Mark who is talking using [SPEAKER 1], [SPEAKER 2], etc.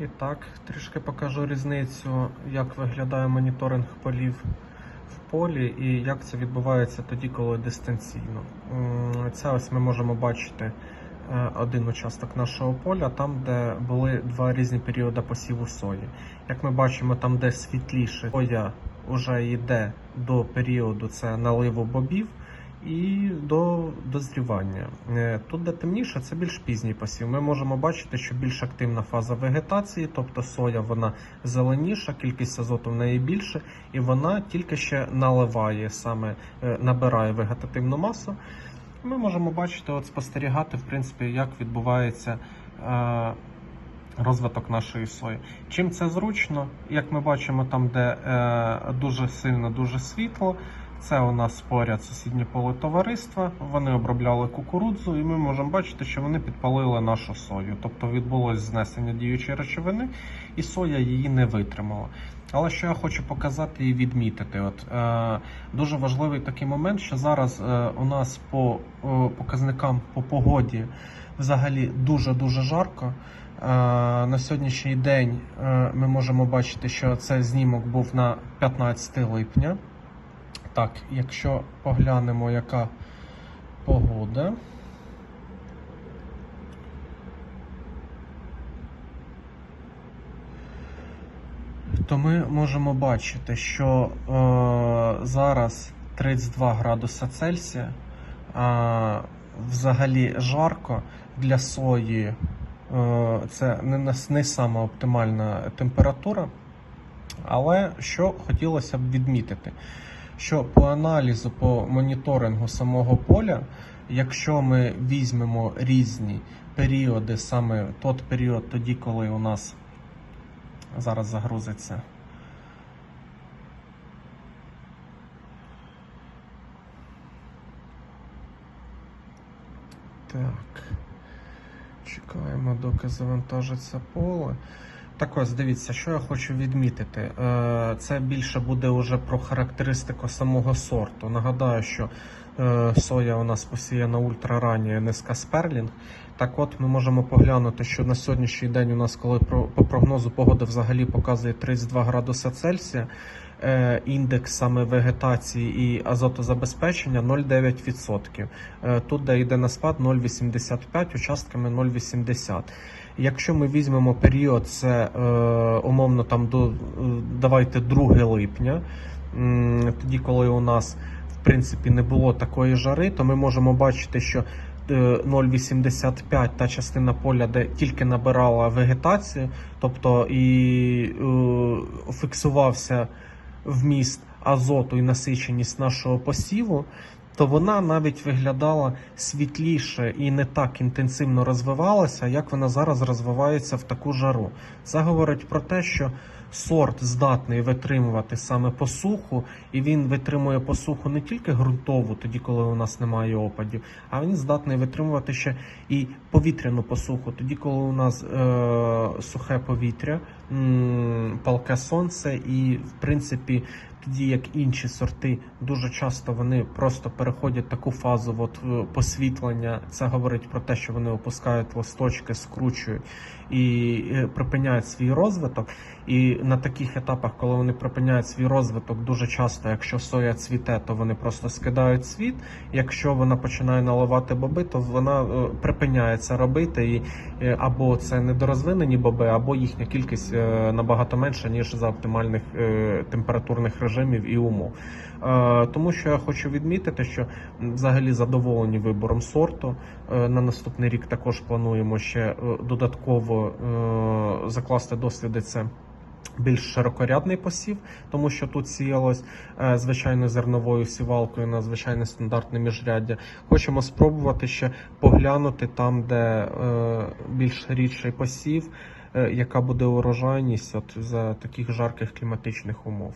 [SPEAKER 1] І так, трішки покажу різницю, як виглядає моніторинг полів в полі і як це відбувається тоді, коли дистанційно. Це ось ми можемо бачити е, один участок нашого поля, там, де були два різні періоди посіву сої. Як ми бачимо, там, де світліше, соя вже йде до періоду це наливу бобів і до дозрівання. Е, Тут, де темніше, це більш пізній посів. Ми можемо бачити, що більш активна фаза вегетації, тобто соя вона зеленіша, кількість азоту в неї більше, і вона тільки ще наливає, саме е, набирає вегетативну масу. Ми можемо бачити, от спостерігати, в принципі, як відбувається. Розвиток нашої сої. Чим це зручно, як ми бачимо, там, де е, дуже сильно, дуже світло, це у нас поряд сусіднє поле товариства. Вони обробляли кукурудзу, і ми можемо бачити, що вони підпалили нашу сою. Тобто відбулось знесення діючої речовини, і соя її не витримала. Але що я хочу показати і відмітити, от е, дуже важливий такий момент, що зараз е, у нас по е, показникам по погоді взагалі дуже дуже жарко. Е, На сьогоднішній день е, ми можемо бачити, що цей знімок був на 15 липня. Так, якщо поглянемо, яка погода. То ми можемо бачити, що е, зараз 32 градуса Цельсія. Е, взагалі жарко для сої. Е, це не, не сама оптимальна температура. Але що хотілося б відмітити, що по аналізу, по моніторингу самого поля, якщо ми візьмемо різні періоди, саме тот період, тоді, коли у нас зараз загрузиться. Так. Чекаємо, доки завантажиться поле. Так ось дивіться, що я хочу відмітити. Е, Це більше буде уже про характеристику самого сорту. Нагадаю, що е, соя у нас посіяна ультраранньою НСК Сперлінг. Так от ми можемо поглянути, що на сьогоднішній день у нас, коли по прогнозу погоди взагалі показує 32 градуси Цельсія, індекс саме вегетації і азотозабезпечення 0,9%. Е, Тут, де йде на спад 0,85, участками 0,80. Якщо ми візьмемо період, це е, умовно там до е, давайте 2 липня, тоді, коли у нас в принципі не було такої жари, то ми можемо бачити, що е, 0,85 та частина поля, де тільки набирала вегетацію, тобто і е, фіксувався вміст азоту і насиченість нашого посіву, то вона навіть виглядала світліше і не так інтенсивно розвивалася, як вона зараз розвивається в таку жару. Це говорить про те, що сорт здатний витримувати саме посуху, і він витримує посуху не тільки ґрунтову, тоді коли у нас немає опадів, а він здатний витримувати ще і повітряну посуху, тоді коли у нас е- сухе повітря, м, палке сонце, і в принципі. Тоді як інші сорти дуже часто вони просто переходять таку фазу от, е, посвітлення. Це говорить про те, що вони опускають листочки, скручують і е, припиняють свій розвиток. І на таких етапах, коли вони припиняють свій розвиток, дуже часто, якщо соя цвіте, то вони просто скидають цвіт. Якщо вона починає наливати боби, то вона е, припиняє це робити. І е, або це недорозвинені боби, або їхня кількість е, набагато менша, ніж за оптимальних температурних режимів і умов. Тому що я хочу відмітити, що взагалі задоволені вибором сорту. На наступний рік також плануємо ще додатково закласти досліди. Це більш широкорядний посів, тому що тут сіялось е, звичайно зерновою сівалкою на звичайне стандартне міжряддя. Хочемо спробувати ще поглянути там, де е, більш рідший посів, е, яка буде урожайність от за таких жарких кліматичних умов.